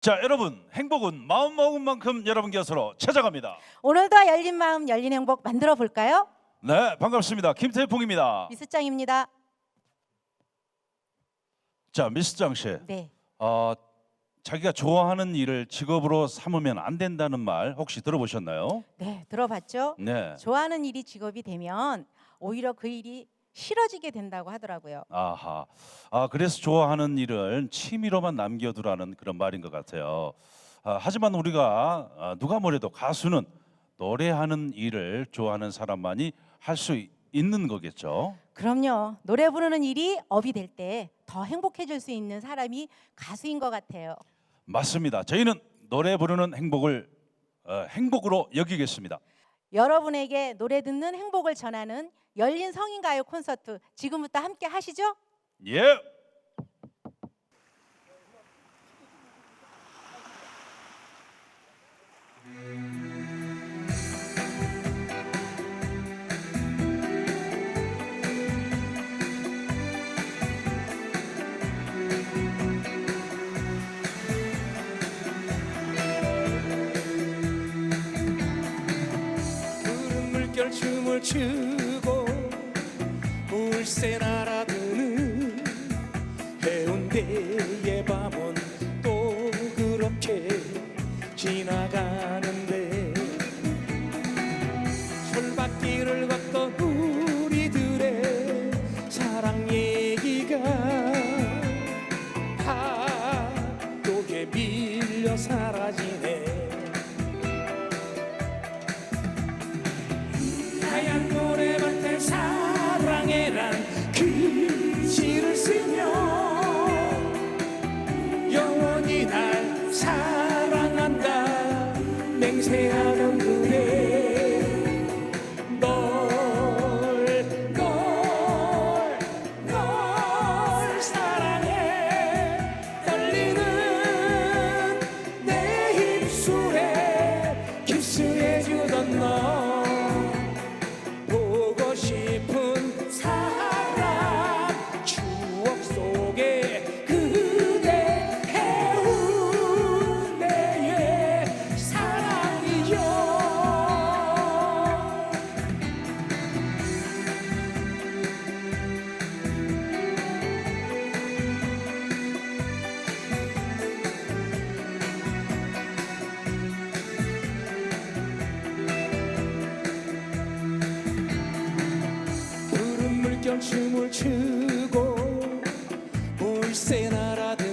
자, 여러분, 행복은 마음 먹은 만큼 여러분 곁으로 찾아갑니다. 오늘도 열린 마음 열린 행복 만들어 볼까요? 네, 반갑습니다. 김태풍입니다. 미스장입니다. 자, 미스장 씨, 네. 어, 자기가 좋아하는 일을 직업으로 삼으면 안 된다는 말 혹시 들어보셨나요? 네, 들어봤죠? 네. 좋아하는 일이 직업이 되면 오히려 그 일이 싫어지게 된다고 하더라고요. 아하. 아, 그래서 좋아하는 일을 취미로만 남겨두라는 그런 말인 것 같아요. 아, 하지만 우리가 아, 누가 뭐래도 가수는 노래하는 일을 좋아하는 사람만이 할 수 있는 거겠죠. 그럼요. 노래 부르는 일이 업이 될 때 더 행복해질 수 있는 사람이 가수인 것 같아요. 맞습니다. 저희는 노래 부르는 행복을 어, 행복으로 여기겠습니다. 여러분에게 노래 듣는 행복을 전하는 열린 성인가요 콘서트 지금부터 함께 하시죠? 예. 물결 춤을 추고 물새 날아드는 해운대의 밤은 또 그렇게 지나가는데 솔밭길을 걷던 우리들의 사랑 얘기가 파도에 밀려 사라지 사랑한다 춤을 추고 물새 날아드